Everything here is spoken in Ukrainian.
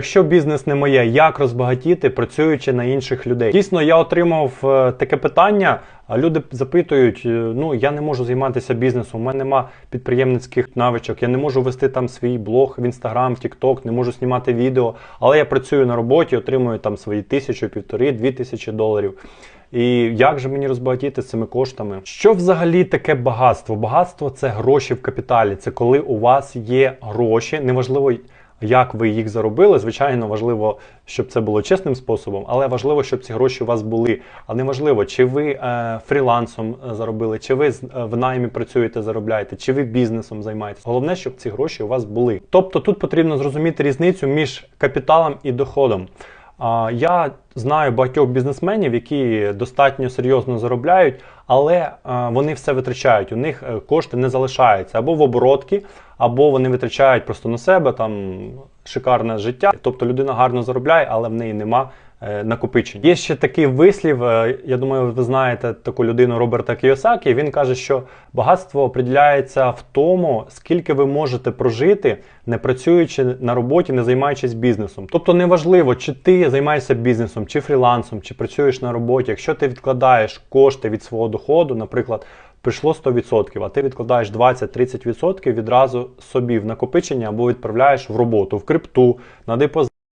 Якщо бізнес не моє, як розбагатіти, працюючи на інших людей? Дійсно, я отримав е, таке питання. А люди запитують: е, ну я не можу займатися бізнесом, у мене нема підприємницьких навичок, я не можу вести там свій блог в інстаграм, в Тікток, не можу знімати відео, але я працюю на роботі, отримую там свої тисячу, півтори, дві тисячі доларів. І як же мені розбагатіти цими коштами? Що взагалі таке багатство? Багатство це гроші в капіталі. Це коли у вас є гроші, неважливо. Як ви їх заробили, звичайно, важливо, щоб це було чесним способом, але важливо, щоб ці гроші у вас були. А не важливо, чи ви е, фрілансом е, заробили, чи ви е, в наймі працюєте, заробляєте, чи ви бізнесом займаєтесь. Головне, щоб ці гроші у вас були. Тобто тут потрібно зрозуміти різницю між капіталом і доходом. Я знаю багатьох бізнесменів, які достатньо серйозно заробляють, але е, вони все витрачають. У них кошти не залишаються або в оборотки, або вони витрачають просто на себе там шикарне життя. Тобто людина гарно заробляє, але в неї нема е, накопичень. Є ще такий вислів. е, Я думаю, ви знаєте таку людину Роберта Кіосакі. Він каже, що багатство определяється в тому, скільки ви можете прожити, не працюючи на роботі, не займаючись бізнесом. Тобто неважливо, чи ти займаєшся бізнесом, чи фрілансом, чи працюєш на роботі. Якщо ти відкладаєш кошти від свого доходу, наприклад. Прийшло 100%, а ти відкладаєш 20-30% відразу собі в накопичення або відправляєш в роботу, в крипту, на депозит.